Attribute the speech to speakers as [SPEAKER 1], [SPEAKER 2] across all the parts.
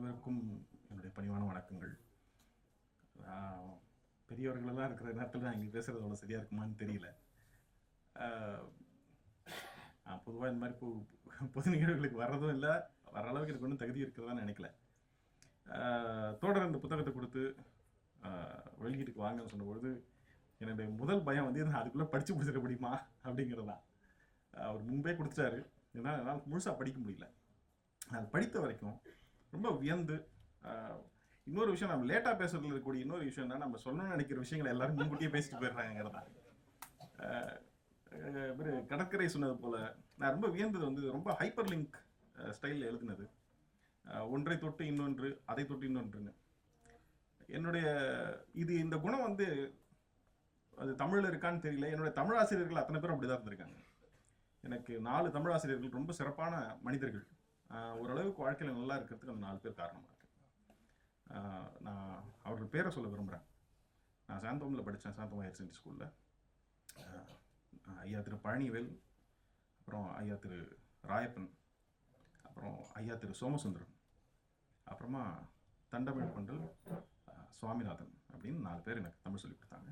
[SPEAKER 1] அனைவருக்கும் என்னுடைய பணிவான வணக்கங்கள். பெரியவர்களெல்லாம் இருக்கிற நேரத்தில் நான் இங்கே பேசுகிறது அவ்வளோ சரியாக இருக்குமான்னு தெரியல. பொதுவாக இந்த மாதிரி பொ- பொது நிகழ்வுகளுக்கு வர்றதும் இல்லை வர அளவுக்கு எனக்கு ஒன்றும் தகுதி இருக்கிறதா நினைக்கல. தோடர் இந்த புத்தகத்தை கொடுத்து வெளியீட்டுக்கு வாங்கன்னு சொன்னபொழுது என்னுடைய முதல் பயம் வந்து நான் அதுக்குள்ளே படித்து முடிச்சிட முடியுமா? அப்படிங்கிறது தான் அவர் முன்பே கொடுத்துட்டாரு. ஏன்னா என்னால் முழுசாக படிக்க முடியல. அது படித்த வரைக்கும் ரொம்ப வியந்து இன்னொரு விஷயம் நம்ம லேட்டாக பேசுறதுல இருக்கக்கூடிய இன்னொரு விஷயம் என்ன நம்ம சொல்லணும்னு நினைக்கிற விஷயங்களை எல்லாரும் முன்கூட்டியே பேசிட்டு போயிடுறாங்கிறதா கடற்கரை சொன்னது போல நான் ரொம்ப வியந்தது வந்து ரொம்ப ஹைப்பர் லிங்க் ஸ்டைலில் எழுதினது. ஒன்றை தொட்டு இன்னொன்று அதை தொட்டு இன்னொன்றுன்னு. என்னுடைய இது இந்த குணம் வந்து அது தமிழில் இருக்கான்னு தெரியல. என்னுடைய தமிழ் ஆசிரியர்கள் அத்தனை பேரும் அப்படிதான் இருந்திருக்காங்க. எனக்கு நாலு தமிழ் ஆசிரியர்கள் ரொம்ப சிறப்பான மனிதர்கள். ஓரளவுக்கு வாழ்க்கையில் நல்லா இருக்கிறதுக்கு அந்த நாலு பேர் காரணமாக இருக்கு. நான் அவர்கள் பேரை சொல்ல விரும்புகிறேன் நான் சாந்தோமில் படித்தேன் சாந்தோம் ஹையர் செகண்டரி ஸ்கூலில். ஐயா திரு பழனிவேல் அப்புறம் ஐயா திரு ராயப்பன் அப்புறம் ஐயா திரு சோமசுந்தரன் அப்புறமா தண்டமிழ் கொண்டல் சுவாமிநாதன் அப்படின்னு நாலு பேர் எனக்கு தமிழ் சொல்லிக் கொடுத்தாங்க.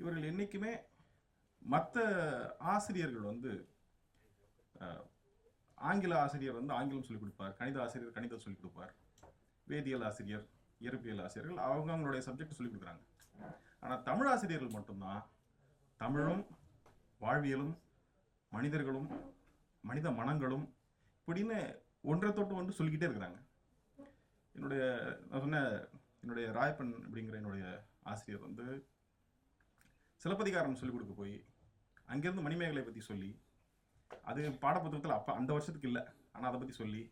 [SPEAKER 1] இவர்கள் என்றைக்குமே மற்ற ஆசிரியர்கள் வந்து ஆங்கில ஆசிரியர் வந்து ஆங்கிலம் சொல்லிக் கொடுப்பார் கணித ஆசிரியர் கணிதம் சொல்லிக் கொடுப்பார் வேதியியல் ஆசிரியர் இயற்பியல் ஆசிரியர்கள் அவங்க அவங்களுடைய சப்ஜெக்ட் சொல்லிக் கொடுக்குறாங்க. ஆனால் தமிழ் ஆசிரியர்கள் மட்டும்தான் தமிழும் வாழ்வியலும் மனிதர்களும் மனித மனங்களும் இப்படின்னு ஒன்றை தொட்டு ஒன்று சொல்லிக்கிட்டே இருக்கிறாங்க. என்னுடைய நான் சொன்ன என்னுடைய ராயப்பன் அப்படிங்கிற என்னுடைய ஆசிரியர் வந்து சிலப்பதிகாரம் சொல்லிக் கொடுக்க போய் அங்கேருந்து மணிமேகலை பற்றி சொல்லி அது பாடப்புத்தகத்தில் அப்போ அந்த வருஷத்துக்கு இல்லை. ஆனால் அதை பற்றி சொல்லி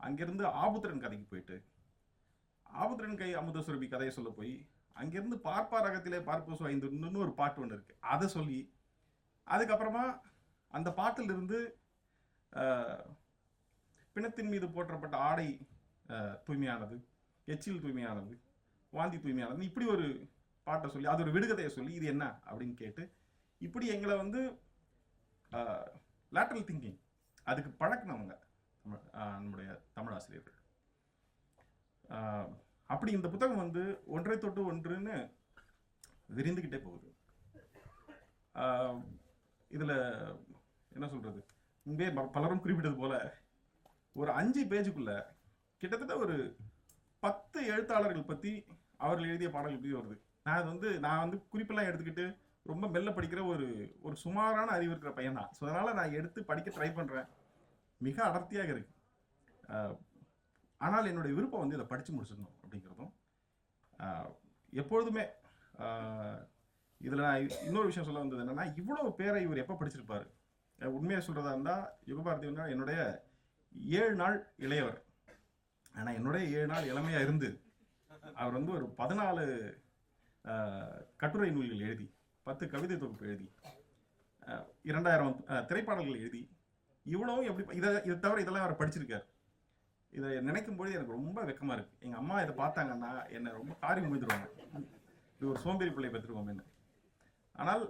[SPEAKER 1] அங்கேருந்து ஆபுத்திரன் கதைக்கு போயிட்டு ஆபுத்திரன் கை அமுத சுரபி கதையை சொல்ல போய் அங்கேருந்து பார்ப்பாரகத்திலே பார்ப்போசு ஐந்துன்னு ஒரு பாட்டு ஒன்று இருக்குது அதை சொல்லி அதுக்கப்புறமா அந்த பாட்டிலிருந்து பிணத்தின் மீது போற்றப்பட்ட ஆடை தூய்மையானது எச்சில் தூய்மையானது வாந்தி தூய்மையானது இப்படி ஒரு பாட்டை சொல்லி அது ஒரு விடுகதையை சொல்லி இது என்ன? அப்படின்னு கேட்டு இப்படி எங்களை வந்து லேட்டரல் திங்கிங் அதுக்கு பழக்கினவங்க நம்முடைய தமிழ் ஆசிரியர்கள் அப்படி இந்த புத்தகம் வந்து ஒன்றை தொட்டு ஒன்றுன்னு விரிந்துக்கிட்டே போகுது. இதில் என்ன சொல்கிறது முன்பே பலரும் குறிப்பிட்டது போல ஒரு அஞ்சு பேஜுக்குள்ள கிட்டத்தட்ட ஒரு பத்து எழுத்தாளர்கள் பற்றி அவர்கள் எழுதிய பாடல்கள் பத்தி வருது. நான் அது வந்து நான் வந்து குறிப்பெல்லாம் எடுத்துக்கிட்டு ரொம்ப மெல்ல படிக்கிற ஒரு ஒரு சுமாரான அறிவு இருக்கிற பையன் தான் ஸோ அதனால் நான் எடுத்து படிக்க ட்ரை பண்ணுறேன் மிக அடர்த்தியாக இருக்கு. ஆனால் என்னுடைய விருப்பம் வந்து இதை படித்து முடிச்சிடணும் அப்படிங்கிறதும் எப்பொழுதுமே இதில் நான் இன்னொரு விஷயம் சொல்ல வந்தது என்னென்னா இவ்வளோ பேரை இவர் எப்போ படிச்சிருப்பார்? உண்மையாக சொல்கிறதா இருந்தால் யுகபாரதி வந்து என்னுடைய ஏழு நாள் இளையவர். ஆனால் என்னுடைய ஏழு நாள் இளமையாக இருந்து அவர் வந்து ஒரு பதினாலு கட்டுரை நூல்கள் எழுதி பத்து கவிதை தொகுப்பு எழுதி இரண்டாயிரம் திரைப்பாடல்கள் எழுதி இவ்வளவும் எப்படி இதை இதை தவிர இதெல்லாம் அவர் படிச்சிருக்காரு. இதை நினைக்கும் பொழுது எனக்கு ரொம்ப வெக்கமாக இருக்குது எங்கள் அம்மா இதை பார்த்தாங்கன்னா என்னை ரொம்ப காரி முடிந்துருவாங்க இது ஒரு சோம்பேறி பிள்ளை பெற்றுருவோம்னு ஆனால்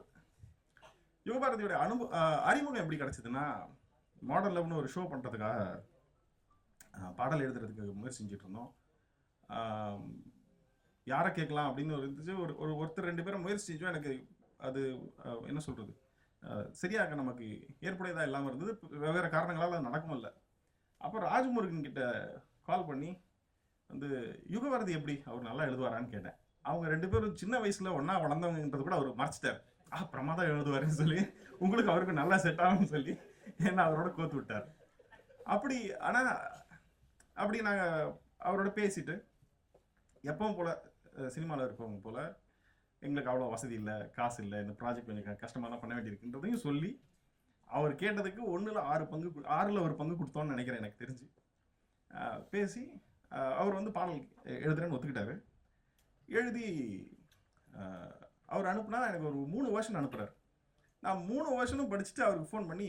[SPEAKER 1] யுகபாரதியோட அனுபவ அறிமுகம் எப்படி கிடச்சிதுன்னா மாடல் லவ்னு ஒரு ஷோ பண்ணுறதுக்காக பாடல் எழுதுறதுக்கு முயற்சி செஞ்சுட்டு இருந்தோம் யாரை கேட்கலாம் அப்படின்னு ஒரு இருந்துச்சு ஒரு ஒரு ஒருத்தர் ரெண்டு பேரும் முயற்சி செஞ்சோம். எனக்கு அது என்ன சொல்கிறது சரியாக நமக்கு ஏற்புடையதாக இல்லாமல் இருந்தது. வெவ்வேறு காரணங்களால் அது நடக்கும் இல்லை அப்போ ராஜ்முருகன் கிட்ட கால் பண்ணி வந்து யுகபாரதி எப்படி? அவர் நல்லா எழுதுவாரான்னு கேட்டேன். அவங்க ரெண்டு பேரும் சின்ன வயசில் ஒன்றா வளர்ந்தவங்கன்றது கூட அவர் மறைச்சிட்டார். ஆ பிரமாதம் எழுதுவாருன்னு சொல்லி உங்களுக்கு அவருக்கு நல்லா செட் ஆகும்னு சொல்லி என்ன அவரோட கோத்து விட்டார். அப்படி ஆனால் அப்படி நாங்கள் அவரோட பேசிட்டு எப்பவும் போல் சினிமாவில் இருப்பவங்க போல் எங்களுக்கு அவ்வளோ வசதி இல்லை காசு இல்லை இந்த ப்ராஜெக்ட் கொஞ்சம் கஷ்டமாக தான் பண்ண வேண்டியிருக்குன்றதையும் சொல்லி அவர் கேட்டதுக்கு ஒன்றில் ஆறு பங்கு ஆறில் ஒரு பங்கு கொடுத்தோன்னு நினைக்கிறேன் எனக்கு தெரிஞ்சு. பேசி அவர் வந்து பாடல் எழுதுறேன்னு ஒத்துக்கிட்டாரு. எழுதி அவர் அனுப்புனா எனக்கு ஒரு மூணு வருஷன் அனுப்புகிறார் நான் மூணு வருஷனும் படிச்சுட்டு அவருக்கு ஃபோன் பண்ணி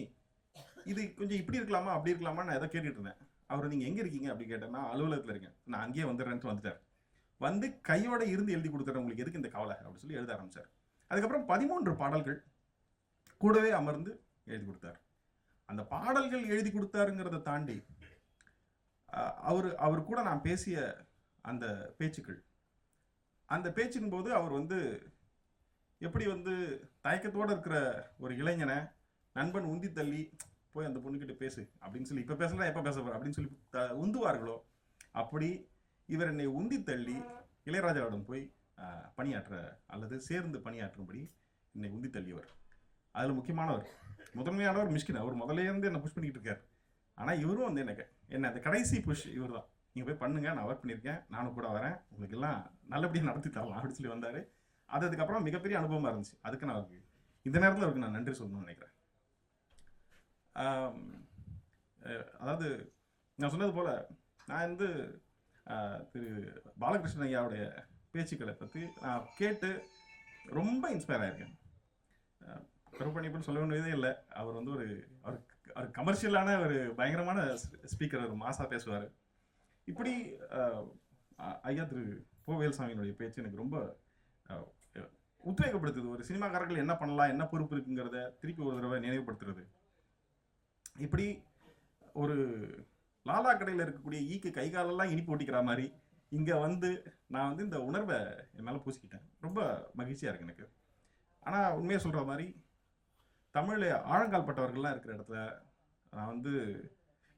[SPEAKER 1] இது கொஞ்சம் இப்படி இருக்கலாமா அப்படி இருக்கலாமா நான் எதை கேட்டுட்டு இருந்தேன். அவர் நீங்கள் எங்கே இருக்கீங்க? அப்படி கேட்டேன். நான் அலுவலகத்தில் இருக்கேன். நான் அங்கேயே வந்துடுறேன்ட்டு வந்துட்டார். வந்து கையோட இருந்து எழுதி கொடுத்துறேன் உங்களுக்கு எதுக்கு இந்த கவலை? அப்படின்னு சொல்லி எழுத ஆரம்பிச்சார். அதுக்கப்புறம் பதிமூன்று பாடல்கள் கூடவே அமர்ந்து எழுதி கொடுத்தார். அந்த பாடல்கள் எழுதி கொடுத்தாருங்கிறத தாண்டி அவர் அவர் கூட நான் பேசிய அந்த பேச்சுக்கள் அந்த பேச்சின் போது அவர் வந்து எப்படி வந்து தயக்கத்தோடு இருக்கிற ஒரு இளைஞனை நண்பன் உந்தி தள்ளி போய் அந்த பொண்ணுக்கிட்ட பேசு அப்படின்னு சொல்லி இப்போ பேசலாம் எப்போ பேச போற? அப்படின்னு சொல்லி உந்துவார்களோ? அப்படி இவர் என்னை உந்தி தள்ளி இளையராஜாவிடம் போய் பணியாற்ற அல்லது சேர்ந்து பணியாற்றும்படி என்னை உந்தி தள்ளியவர். அதில் முக்கியமானவர் முதன்மையானவர் மிஷ்கின். அவர் முதலேருந்து என்னை புஷ் பண்ணிக்கிட்டு இருக்கார். ஆனால் இவரும் வந்து எனக்கு என்ன அந்த கடைசி புஷ் இவர் தான் நீங்கள் போய் பண்ணுங்க நான் ஒர்க் பண்ணியிருக்கேன் நானும் கூட வரேன். உங்களுக்கு எல்லாம் நல்லபடியாக நடத்தி தரலாம் அப்படின்னு சொல்லி வந்தார். அது அதுக்கப்புறம் மிகப்பெரிய அனுபவமாக இருந்துச்சு. அதுக்கு நான் அவருக்கு இந்த நேரத்தில் அவருக்கு நான் நன்றி சொல்லணும்னு நினைக்கிறேன். அதாவது நான் சொன்னது போல் நான் வந்து திரு பாலகிருஷ்ணன் ஐயாவுடைய பேச்சுக்களை பற்றி நான் கேட்டு ரொம்ப இன்ஸ்பயர் ஆயிருக்கேன். கருப்பணிப்புன்னு சொல்ல வேண்டியதே இல்லை. அவர் வந்து ஒரு அவர் அவர் கமர்ஷியலான ஒரு பயங்கரமான ஸ்பீக்கர் ஒரு மாசா பேசுவார். இப்படி ஐயா திரு போவேல் சாமியினுடைய பேச்சு எனக்கு ரொம்ப உத்வேகப்படுத்துது. ஒரு சினிமாக்காரர்கள் என்ன பண்ணலாம் என்ன பொறுப்பு இருக்குங்கிறத திருப்பி ஒரு தடவை நினைவுபடுத்துறது. இப்படி ஒரு லாலா கடையில் இருக்கக்கூடிய ஈக்கு கைகாலெல்லாம் இனி இனிப்பு மாதிரி இங்கே வந்து நான் வந்து இந்த உணர்வை என்னால் பூசிக்கிட்டேன். ரொம்ப மகிழ்ச்சியாக இருக்கு எனக்கு. ஆனால் உண்மையை சொல்கிற மாதிரி தமிழில் ஆழங்கால் பட்டவர்கள்லாம் இருக்கிற இடத்துல நான் வந்து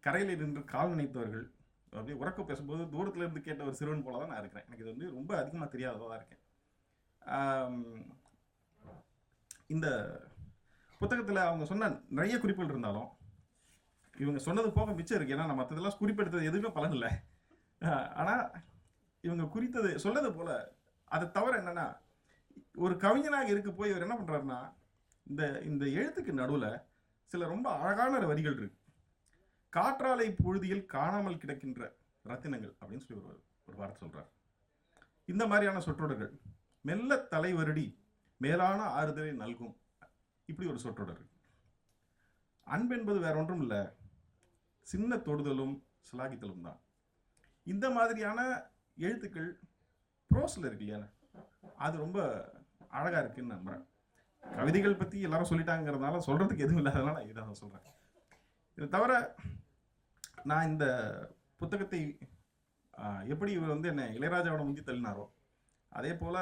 [SPEAKER 1] கரையில் நின்று கால் நினைத்தவர்கள் அப்படியே உறக்க பேசும்போது தூரத்துல இருந்து கேட்ட ஒரு சிறுவன் போல தான் நான் இருக்கிறேன். எனக்கு இது வந்து ரொம்ப அதிகமாக தெரியாததாக இருக்கேன். இந்த புத்தகத்தில் அவங்க சொன்ன நிறைய குறிப்புகள் இருந்தாலும் இவங்க சொன்னது போக மிச்சம் இருக்கு. ஏன்னா நான் மற்றதெல்லாம் குறிப்பெடுத்தது எதுவுமே பலன் இல்லை ஆனால் இவங்க குறித்தது சொன்னது போல அதை தவிர என்னன்னா ஒரு கவிஞனாக இருக்க போய் இவர் என்ன பண்ணுறாருன்னா இந்த இந்த எழுத்துக்கு நடுவில் சில ரொம்ப அழகான வரிகள் இருக்கு. காற்றாலை புழுதியில் காணாமல் கிடக்கின்ற ரத்தினங்கள் அப்படின்னு சொல்லி ஒரு ஒரு வார்த்தை சொல்கிறார் இந்த மாதிரியான சொற்றொடர்கள் மெல்ல தலை வருடி மேலான ஆறுதலை நல்கும் இப்படி ஒரு சொற்றொடர் அன்பென்பது அன்பு என்பது வேற ஒன்றும் இல்லை. சின்ன தொடுதலும் சிலாகித்தலும் தான். இந்த மாதிரியான எழுத்துக்கள் ப்ரோஸில் இருக்கு இல்லையா? அது ரொம்ப அழகாக இருக்குன்னு நம்புகிறேன் கவிதைகள் பற்றி எல்லாரும் சொல்லிட்டாங்கிறதுனால சொல்கிறதுக்கு எதுவும் இல்லாதனால நான் இதாக சொல்கிறேன் இது இதை தவிர நான் இந்த புத்தகத்தை எப்படி இவர் வந்து என்னை இளையராஜாவோட முந்தி தள்ளினாரோ அதே போல்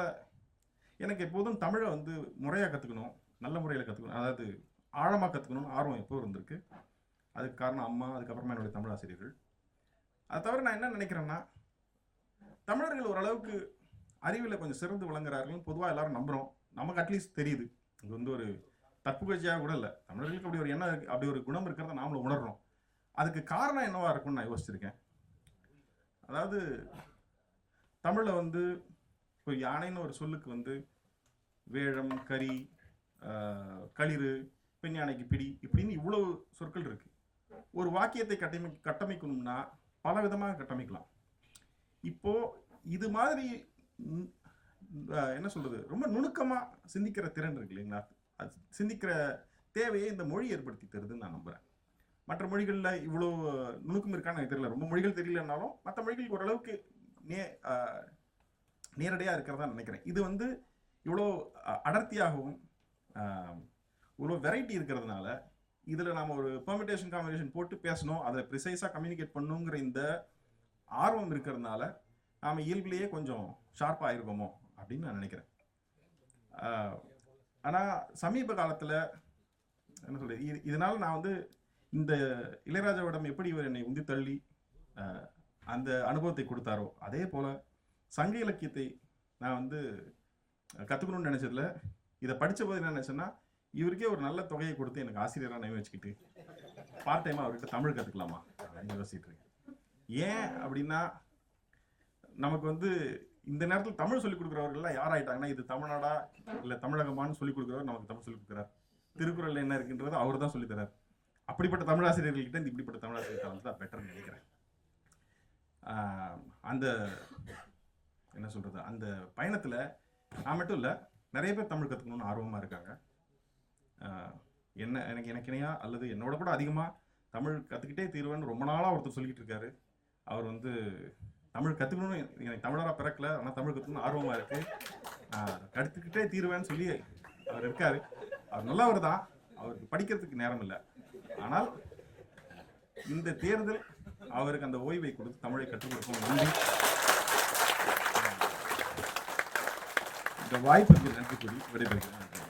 [SPEAKER 1] எனக்கு எப்போதும் தமிழை வந்து முறையாக கற்றுக்கணும் நல்ல முறையில் கற்றுக்கணும் அதாவது ஆழமாக கற்றுக்கணும்னு ஆர்வம் எப்போ இருந்திருக்கு? அதுக்கு காரணம் அம்மா அதுக்கப்புறமா என்னுடைய தமிழ் ஆசிரியர்கள். அதை தவிர நான் என்ன நினைக்கிறேன்னா தமிழர்கள் ஓரளவுக்கு அறிவில் கொஞ்சம் சிறந்து விளங்குறார்கள் பொதுவாக எல்லாரும் நம்புகிறோம் நமக்கு அட்லீஸ்ட் தெரியுது. இது வந்து ஒரு தற்புகழ்ச்சியாக கூட இல்லை. தமிழர்களுக்கு அப்படி ஒரு எண்ணம் அப்படி ஒரு குணம் இருக்கிறத நாமளும் உணர்றோம். அதுக்கு காரணம் என்னவா இருக்கும்னு நான் யோசிச்சிருக்கேன். அதாவது தமிழில் வந்து இப்போ யானைன்னு ஒரு சொல்லுக்கு வந்து வேழம் கரி களிறு பெண் யானைக்கு பிடி இப்படின்னு இவ்வளவு சொற்கள் இருக்கு. ஒரு வாக்கியத்தை கட்டமை கட்டமைக்கணும்னா பல விதமாக கட்டமைக்கலாம். இப்போ இது மாதிரி என்ன சொல்றது? ரொம்ப நுணுக்கமாக சிந்திக்கிற திறன் இருக்கு இல்லைங்களா? அது சிந்திக்கிற தேவையை இந்த மொழி ஏற்படுத்தி தருதுன்னு நான் நம்புறேன். மற்ற மொழிகளில் இவ்வளோ நுணுக்கம் இருக்கான்னு எனக்கு தெரியல. ரொம்ப மொழிகள் தெரியலனாலும் மற்ற மொழிகள் ஓரளவுக்கு நே நேரடியாக இருக்கிறதா நினைக்கிறேன். இது வந்து இவ்வளோ அடர்த்தியாகவும் இவ்வளோ வெரைட்டி இருக்கிறதுனால இதில் நாம் ஒரு பெர்மிட்டேஷன் காம்பினேஷன் போட்டு பேசணும். அதை ப்ரிசைஸாக கம்யூனிகேட் பண்ணணுங்கிற இந்த ஆர்வம் இருக்கிறதுனால நாம் இயல்பிலேயே கொஞ்சம் ஷார்ப்பாக இருக்கோமோ அப்படின்னு நான் நினைக்கிறேன். ஆனால் சமீப காலத்தில் என்ன சொல்றது? இது இதனால் நான் வந்து இந்த இளையராஜாவிடம் எப்படி இவர் என்னை உந்தி தள்ளி அந்த அனுபவத்தை கொடுத்தாரோ அதே போல் சங்க இலக்கியத்தை நான் வந்து கற்றுக்கணும்னு நினச்சதில் இதை படித்த போது என்ன நினச்சேன்னா இவருக்கே ஒரு நல்ல தொகையை கொடுத்து எனக்கு ஆசிரியராக நியமிச்சுக்கிட்டு பார்ட் டைமாக அவர்கிட்ட தமிழ் கற்றுக்கலாமா அப்படின்னு யோசிச்சுட்டு இருக்கேன். ஏன் அப்படின்னா நமக்கு வந்து இந்த நேரத்தில் தமிழ் சொல்லிக் கொடுக்குறவர்கள்லாம் யார் ஆயிட்டாங்கன்னா இது தமிழ்நாடா இல்லை தமிழகமான்னு சொல்லிக் கொடுக்குறவர் நமக்கு தமிழ் சொல்லிக் கொடுக்குறார். திருக்குறள் என்ன இருக்குன்றது அவர் தான் சொல்லித்தரார் அப்படிப்பட்ட தமிழாசிரியர்கள்கிட்ட இந்த இப்படிப்பட்ட தமிழாசிரியர்கள் தான் பெட்டர்னு நினைக்கிறேன். அந்த என்ன சொல்கிறது அந்த பயணத்தில் நான் மட்டும் இல்லை நிறைய பேர் தமிழ் கற்றுக்கணும்னு ஆர்வமாக இருக்காங்க. என்ன எனக்கு எனக்கு இணையா? அல்லது என்னோட கூட அதிகமாக தமிழ் கற்றுக்கிட்டே தீர்வேன்னு ரொம்ப நாளாக ஒருத்தர் சொல்லிக்கிட்டு இருக்காரு. அவர் வந்து தமிழ் கற்றுக்கணும்னு எனக்கு தமிழராக பிறக்கல ஆனால் தமிழ் கற்றுக்கணும்னு ஆர்வமாக இருக்கு. கற்றுக்கிட்டே தீருவேன்னு சொல்லி அவர் இருக்காரு. அவர் நல்லவர் தான். அவருக்கு படிக்கிறதுக்கு நேரம் இல்லை. ஆனால் இந்த தேர்தல் அவருக்கு அந்த ஓய்வை கொடுத்து தமிழை கற்றுக் கொடுக்கும் நன்றி. இந்த வாய்ப்புக்கு நன்றி கூறி விடைபெறுகிறேன்.